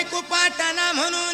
बायको पाटाना म्हणून